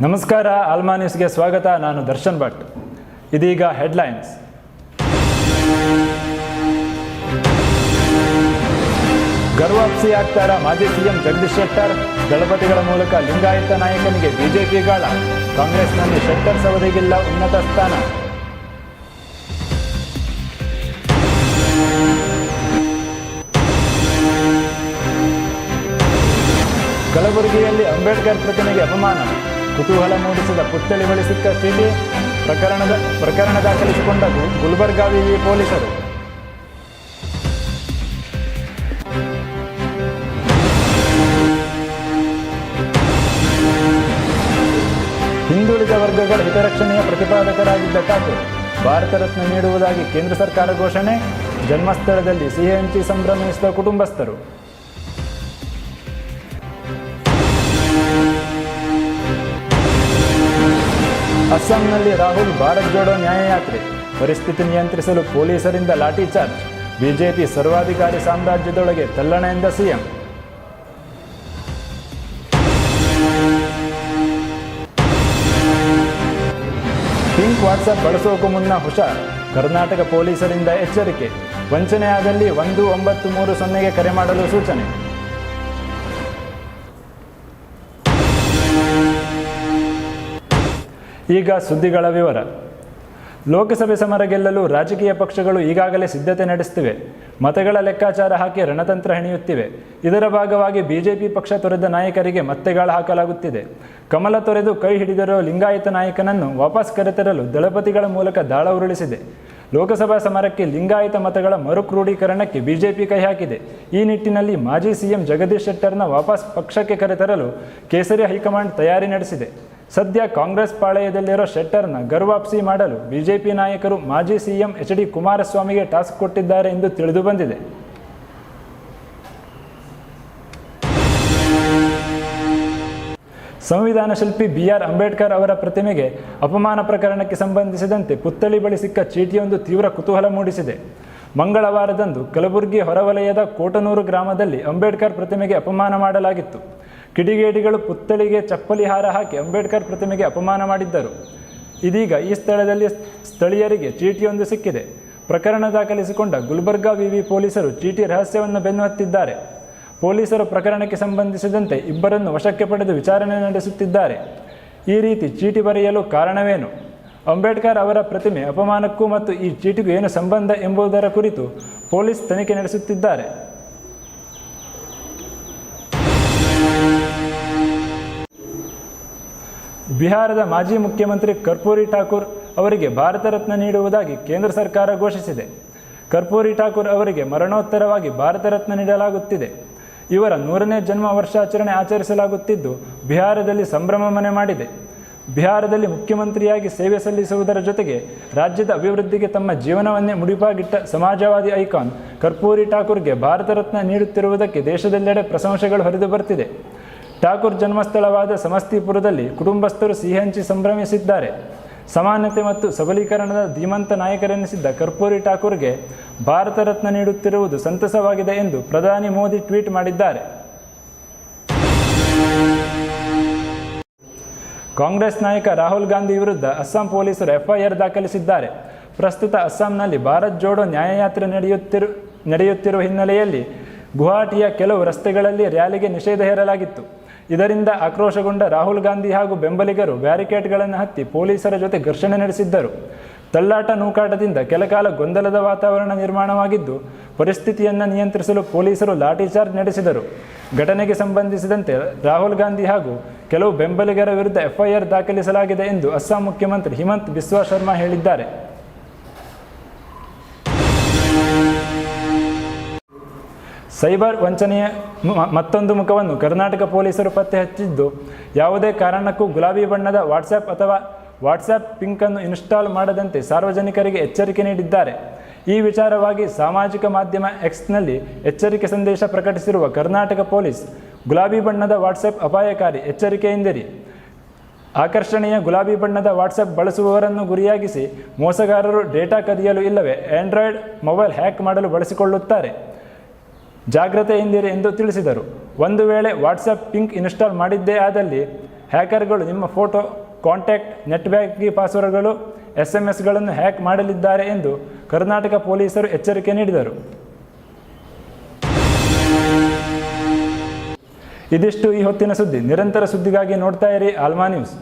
ನಮಸ್ಕಾರ ಆಲ್ಮಾ ನ್ಯೂಸ್ಗೆ ಸ್ವಾಗತ. ನಾನು ದರ್ಶನ್ ಭಟ್. ಇದೀಗ ಹೆಡ್ಲೈನ್ಸ್ ಗರ್ವಾಪ್ಸಿ ಆಗ್ತಾರ ಮಾಜಿ ಸಿಎಂ ಜಗದೀಶ್ ಶೆಟ್ಟರ್? ದಳಪತಿಗಳ ಮೂಲಕ ಲಿಂಗಾಯತ ನಾಯಕನಿಗೆ ಬಿಜೆಪಿ ಗಾಳ. ಕಾಂಗ್ರೆಸ್ನಲ್ಲಿ ಶೆಟ್ಟರ್ ಸವದಿಗಿಲ್ಲ ಉನ್ನತ ಸ್ಥಾನ. ಕಲಬುರಗಿಯಲ್ಲಿ ಅಂಬೇಡ್ಕರ್ ಪ್ರತಿಮೆಗೆ ಅಪಮಾನ. ಕುತೂಹಲ ಮೂಡಿಸಿದ ಪುತ್ಥಳಿ ಬಳಿ ಸಿಕ್ಕ ಸ್ಥಿತಿ ಪ್ರಕರಣದ ಪ್ರಕರಣ ದಾಖಲಿಸಿಕೊಂಡ ಗುಲ್ಬರ್ಗಾ ವಿವಿ ಪೊಲೀಸರು. ಹಿಂದುಳಿದ ವರ್ಗಗಳ ಹಿತರಕ್ಷಣೆಯ ಪ್ರತಿಪಾದಕರಾಗಿದ್ದ ಠಾಕೂರ್, ಭಾರತ ರತ್ನ ನೀಡುವುದಾಗಿ ಕೇಂದ್ರ ಸರ್ಕಾರ ಘೋಷಣೆ, ಜನ್ಮಸ್ಥಳದಲ್ಲಿ ಸಿಹಿ ಹಂಚಿ ಸಂಭ್ರಮಿಸಿದ ಕುಟುಂಬಸ್ಥರು. ಅಸ್ಸಾಂನಲ್ಲಿ ರಾಹುಲ್ ಭಾರತ್ ಜೋಡೋ ನ್ಯಾಯಯಾತ್ರೆ, ಪರಿಸ್ಥಿತಿ ನಿಯಂತ್ರಿಸಲು ಪೊಲೀಸರಿಂದ ಲಾಠಿ ಚಾರ್ಜ್, ಬಿಜೆಪಿ ಸರ್ವಾಧಿಕಾರಿ ಸಾಮ್ರಾಜ್ಯದೊಳಗೆ ತಲ್ಲಣ ಎಂದ ಸಿಎಂ. ಪಿಂಕ್ ವಾಟ್ಸಪ್ ಬಳಸೋಕು ಮುನ್ನ ಹುಷಾರ್. ಕರ್ನಾಟಕ ಪೊಲೀಸರಿಂದ ಎಚ್ಚರಿಕೆ. ವಂಚನೆಯಾದಲ್ಲಿ ಒಂದು ಒಂಬತ್ತು ಮೂರು ಸೊನ್ನೆಗೆ ಕರೆ ಮಾಡಲು ಸೂಚನೆ. ಈಗ ಸುದ್ದಿಗಳ ವಿವರ. ಲೋಕಸಭೆ ಸಮರ ಗೆಲ್ಲಲು ರಾಜಕೀಯ ಪಕ್ಷಗಳು ಈಗಾಗಲೇ ಸಿದ್ಧತೆ ನಡೆಸುತ್ತಿವೆ. ಮತಗಳ ಲೆಕ್ಕಾಚಾರ ಹಾಕಿ ರಣತಂತ್ರ ಹೆಣೆಯುತ್ತಿವೆ. ಇದರ ಭಾಗವಾಗಿ ಬಿಜೆಪಿ ಪಕ್ಷ ತೊರೆದ ನಾಯಕರಿಗೆ ಮತ್ತೆಗಾಳ ಹಾಕಲಾಗುತ್ತಿದೆ. ಕಮಲ ತೊರೆದು ಕೈ ಹಿಡಿದಿರುವ ಲಿಂಗಾಯತ ನಾಯಕನನ್ನು ವಾಪಸ್ ಕರೆತರಲು ದಳಪತಿಗಳ ಮೂಲಕ ದಾಳ ಉರುಳಿಸಿದೆ. ಲೋಕಸಭಾ ಸಮರಕ್ಕೆ ಲಿಂಗಾಯತ ಮತಗಳ ಮರುಕ್ರೋಢೀಕರಣಕ್ಕೆ ಬಿಜೆಪಿ ಕೈ ಹಾಕಿದೆ. ಈ ನಿಟ್ಟಿನಲ್ಲಿ ಮಾಜಿ ಸಿಎಂ ಜಗದೀಶ್ ಶೆಟ್ಟರ್ನ ವಾಪಸ್ ಪಕ್ಷಕ್ಕೆ ಕರೆತರಲು ಕೇಸರಿ ಹೈಕಮಾಂಡ್ ತಯಾರಿ ನಡೆಸಿದೆ. ಸದ್ಯ ಕಾಂಗ್ರೆಸ್ ಪಾಳೆಯದಲ್ಲಿರೋ ಶೆಟ್ಟರ್ನ ಗರ್ವಾಪ್ಸಿ ಮಾಡಲು ಬಿಜೆಪಿ ನಾಯಕರು ಮಾಜಿ ಸಿಎಂ ಎಚ್ ಡಿ ಕುಮಾರಸ್ವಾಮಿಗೆ ಟಾಸ್ಕ್ ಕೊಟ್ಟಿದ್ದಾರೆ ಎಂದು ತಿಳಿದು ಬಂದಿದೆ. ಸಂವಿಧಾನ ಶಿಲ್ಪಿ ಬಿ ಆರ್ ಅಂಬೇಡ್ಕರ್ ಅವರ ಪ್ರತಿಮೆಗೆ ಅಪಮಾನ ಪ್ರಕರಣಕ್ಕೆ ಸಂಬಂಧಿಸಿದಂತೆ ಪುತ್ಥಳಿ ಬಳಿ ಸಿಕ್ಕ ಚೀಟಿಯೊಂದು ತೀವ್ರ ಕುತೂಹಲ ಮೂಡಿಸಿದೆ. ಮಂಗಳವಾರದಂದು ಕಲಬುರಗಿ ಹೊರವಲಯದ ಕೋಟನೂರು ಗ್ರಾಮದಲ್ಲಿ ಅಂಬೇಡ್ಕರ್ ಪ್ರತಿಮೆಗೆ ಅಪಮಾನ ಮಾಡಲಾಗಿತ್ತು. ಕಿಡಿಗೇಡಿಗಳು ಪುತ್ಥಳಿಗೆ ಚಪ್ಪಲಿ ಹಾರ ಹಾಕಿ ಅಂಬೇಡ್ಕರ್ ಪ್ರತಿಮೆಗೆ ಅಪಮಾನ ಮಾಡಿದ್ದರು. ಇದೀಗ ಈ ಸ್ಥಳದಲ್ಲಿ ಸ್ಥಳೀಯರಿಗೆ ಚೀಟಿಯೊಂದು ಸಿಕ್ಕಿದೆ. ಪ್ರಕರಣ ದಾಖಲಿಸಿಕೊಂಡ ಗುಲ್ಬರ್ಗಾ ವಿವಿ ಪೊಲೀಸರು ಚೀಟಿ ರಹಸ್ಯವನ್ನು ಬೆನ್ನಹತ್ತಿದ್ದಾರೆ. ಪೊಲೀಸರು ಪ್ರಕರಣಕ್ಕೆ ಸಂಬಂಧಿಸಿದಂತೆ ಇಬ್ಬರನ್ನು ವಶಕ್ಕೆ ಪಡೆದು ವಿಚಾರಣೆ ನಡೆಸುತ್ತಿದ್ದಾರೆ. ಈ ರೀತಿ ಚೀಟಿ ಬರೆಯಲು ಕಾರಣವೇನು? ಅಂಬೇಡ್ಕರ್ ಅವರ ಪ್ರತಿಮೆ ಅಪಮಾನಕ್ಕೂ ಮತ್ತು ಈ ಚೀಟಿಗೂ ಏನು ಸಂಬಂಧ ಎಂಬುದರ ಕುರಿತು ಪೊಲೀಸ್ ತನಿಖೆ ನಡೆಸುತ್ತಿದ್ದಾರೆ. ಬಿಹಾರದ ಮಾಜಿ ಮುಖ್ಯಮಂತ್ರಿ ಕರ್ಪೂರಿ ಠಾಕೂರ್ ಅವರಿಗೆ ಭಾರತ ರತ್ನ ನೀಡುವುದಾಗಿ ಕೇಂದ್ರ ಸರ್ಕಾರ ಘೋಷಿಸಿದೆ. ಕರ್ಪೂರಿ ಠಾಕೂರ್ ಅವರಿಗೆ ಮರಣೋತ್ತರವಾಗಿ ಭಾರತ ರತ್ನ ನೀಡಲಾಗುತ್ತಿದೆ. ಇವರ ನೂರನೇ ಜನ್ಮ ವರ್ಷಾಚರಣೆ ಆಚರಿಸಲಾಗುತ್ತಿದ್ದು ಬಿಹಾರದಲ್ಲಿ ಸಂಭ್ರಮ ಮನೆ ಮಾಡಿದೆ. ಬಿಹಾರದಲ್ಲಿ ಮುಖ್ಯಮಂತ್ರಿಯಾಗಿ ಸೇವೆ ಸಲ್ಲಿಸುವುದರ ಜೊತೆಗೆ ರಾಜ್ಯದ ಅಭಿವೃದ್ಧಿಗೆ ತಮ್ಮ ಜೀವನವನ್ನೇ ಮುಡಿಪಾಗಿಟ್ಟ ಸಮಾಜವಾದಿ ಐಕಾನ್ ಕರ್ಪೂರಿ ಠಾಕೂರ್ಗೆ ಭಾರತ ರತ್ನ ನೀಡುತ್ತಿರುವುದಕ್ಕೆ ದೇಶದೆಲ್ಲೆಡೆ ಪ್ರಶಂಸೆಗಳು ಹರಿದು ಬರ್ತಿದೆ. ಠಾಕೂರ್ ಜನ್ಮಸ್ಥಳವಾದ ಸಮಸ್ತಿಪುರದಲ್ಲಿ ಕುಟುಂಬಸ್ಥರು ಸಿಹಿ ಸಂಭ್ರಮಿಸಿದ್ದಾರೆ. ಸಮಾನತೆ ಮತ್ತು ಸಬಲೀಕರಣದ ಧೀಮಂತ ನಾಯಕರೆನಿಸಿದ್ದ ಕರ್ಪೂರಿ ಠಾಕೂರ್ಗೆ ಭಾರತ ರತ್ನ ನೀಡುತ್ತಿರುವುದು ಸಂತಸವಾಗಿದೆ ಎಂದು ಪ್ರಧಾನಿ ಮೋದಿ ಟ್ವೀಟ್ ಮಾಡಿದ್ದಾರೆ. ಕಾಂಗ್ರೆಸ್ ನಾಯಕ ರಾಹುಲ್ ಗಾಂಧಿ ವಿರುದ್ಧ ಅಸ್ಸಾಂ ಪೊಲೀಸರು ಎಫ್ಐಆರ್ ದಾಖಲಿಸಿದ್ದಾರೆ. ಪ್ರಸ್ತುತ ಅಸ್ಸಾಂನಲ್ಲಿ ಭಾರತ್ ಜೋಡೋ ನ್ಯಾಯಯಾತ್ರೆ ನಡೆಯುತ್ತಿರು, ನಡೆಯುತ್ತಿರುವ ಹಿನ್ನೆಲೆಯಲ್ಲಿ ಗುವಾಹಟಿಯ ಕೆಲವು ರಸ್ತೆಗಳಲ್ಲಿ ರ್ಯಾಲಿಗೆ ನಿಷೇಧ ಹೇರಲಾಗಿತ್ತು. ಇದರಿಂದ ಆಕ್ರೋಶಗೊಂಡ ರಾಹುಲ್ ಗಾಂಧಿ ಹಾಗೂ ಬೆಂಬಲಿಗರು ಬ್ಯಾರಿಕೇಡ್ಗಳನ್ನು ಹತ್ತಿ ಪೊಲೀಸರ ಜೊತೆ ಘರ್ಷಣೆ ನಡೆಸಿದ್ದರು. ತಳ್ಳಾಟ ನೂಕಾಟದಿಂದ ಕೆಲಕಾಲ ಗೊಂದಲದ ವಾತಾವರಣ ನಿರ್ಮಾಣವಾಗಿದ್ದು, ಪರಿಸ್ಥಿತಿಯನ್ನು ನಿಯಂತ್ರಿಸಲು ಪೊಲೀಸರು ಲಾಠಿಚಾರ್ಜ್ ನಡೆಸಿದರು. ಘಟನೆಗೆ ಸಂಬಂಧಿಸಿದಂತೆ ರಾಹುಲ್ ಗಾಂಧಿ ಹಾಗೂ ಕೆಲವು ಬೆಂಬಲಿಗರ ವಿರುದ್ಧ ಎಫ್ಐಆರ್ ದಾಖಲಿಸಲಾಗಿದೆ ಎಂದು ಅಸ್ಸಾಂ ಮುಖ್ಯಮಂತ್ರಿ ಹಿಮಂತ್ ಬಿಸ್ವಾ ಶರ್ಮಾ ಹೇಳಿದ್ದಾರೆ. ಸೈಬರ್ ವಂಚನೆಯ ಮತ್ತೊಂದು ಮುಖವನ್ನು ಕರ್ನಾಟಕ ಪೊಲೀಸರು ಪತ್ತೆ ಹಚ್ಚಿದ್ದು, ಯಾವುದೇ ಕಾರಣಕ್ಕೂ ಗುಲಾಬಿ ಬಣ್ಣದ ವಾಟ್ಸಾಪ್ ಅಥವಾ ವಾಟ್ಸಪ್ ಪಿಂಕನ್ನು ಇನ್ಸ್ಟಾಲ್ ಮಾಡದಂತೆ ಸಾರ್ವಜನಿಕರಿಗೆ ಎಚ್ಚರಿಕೆ ನೀಡಿದ್ದಾರೆ. ಈ ವಿಚಾರವಾಗಿ ಸಾಮಾಜಿಕ ಮಾಧ್ಯಮ ಎಕ್ಸ್ನಲ್ಲಿ ಎಚ್ಚರಿಕೆ ಸಂದೇಶ ಪ್ರಕಟಿಸಿರುವ ಕರ್ನಾಟಕ ಪೊಲೀಸ್, ಗುಲಾಬಿ ಬಣ್ಣದ ವಾಟ್ಸಪ್ ಅಪಾಯಕಾರಿ ಎಚ್ಚರಿಕೆಯಿಂದಿರಿ ಆಕರ್ಷಣೀಯ ಗುಲಾಬಿ ಬಣ್ಣದ ವಾಟ್ಸಪ್ ಬಳಸುವವರನ್ನು ಗುರಿಯಾಗಿಸಿ ಮೋಸಗಾರರು ಡೇಟಾ ಕದಿಯಲು ಇಲ್ಲವೇ ಆಂಡ್ರಾಯ್ಡ್ ಮೊಬೈಲ್ ಹ್ಯಾಕ್ ಮಾಡಲು ಬಳಸಿಕೊಳ್ಳುತ್ತಾರೆ. ಜಾಗ್ರತೆಯಿಂದಿರಿ ಎಂದು ತಿಳಿಸಿದರು. ಒಂದು ವೇಳೆ ವಾಟ್ಸಪ್ ಪಿಂಕ್ ಇನ್ಸ್ಟಾಲ್ ಮಾಡಿದ್ದೇ ಆದಲ್ಲಿ ಹ್ಯಾಕರ್ಗಳು ನಿಮ್ಮ ಫೋಟೋ, ಕಾಂಟ್ಯಾಕ್ಟ್ ನೆಟ್ ಬ್ಯಾಂಕಿಂಗ್ ಪಾಸ್ವರ್ಡ್ಗಳು ಎಸ್ ಎಂ ಎಸ್ಗಳನ್ನು ಹ್ಯಾಕ್ ಮಾಡಲಿದ್ದಾರೆ ಎಂದು ಕರ್ನಾಟಕ ಪೊಲೀಸರು ಎಚ್ಚರಿಕೆ ನೀಡಿದರು. ಇದಿಷ್ಟು ಈ ಹೊತ್ತಿನ ಸುದ್ದಿ. ನಿರಂತರ ಸುದ್ದಿಗಾಗಿ ನೋಡ್ತಾ ಇರಿ ಆಲ್ಮಾ ನ್ಯೂಸ್